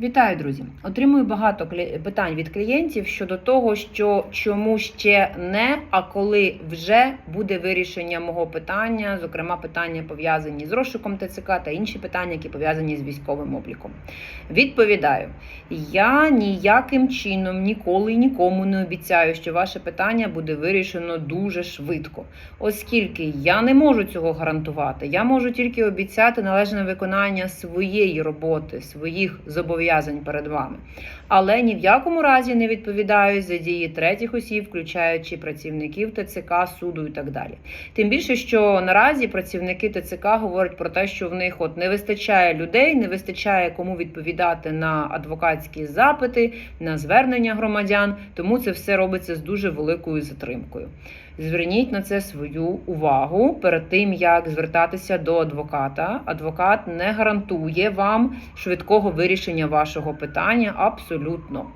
Вітаю, друзі! Отримую багато питань від клієнтів щодо того, що чому ще не, а коли вже буде вирішення мого питання, зокрема питання пов'язані з розшуком ТЦК та інші питання, які пов'язані з військовим обліком. Відповідаю, я ніяким чином ніколи нікому не обіцяю, що ваше питання буде вирішено дуже швидко, оскільки я не можу цього гарантувати. Я можу тільки обіцяти належне виконання своєї роботи, своїх зобов'язань перед вами. Але ні в якому разі не відповідаю за дії третіх осіб, включаючи працівників ТЦК, суду і так далі. Тим більше, що наразі працівники ТЦК говорять про те, що в них от не вистачає людей, не вистачає кому відповідати на адвокатські запити, на звернення громадян, тому це все робиться з дуже великою затримкою. Зверніть на це свою увагу перед тим, як звертатися до адвоката. Адвокат не гарантує вам швидкого вирішення вашого питання абсолютно.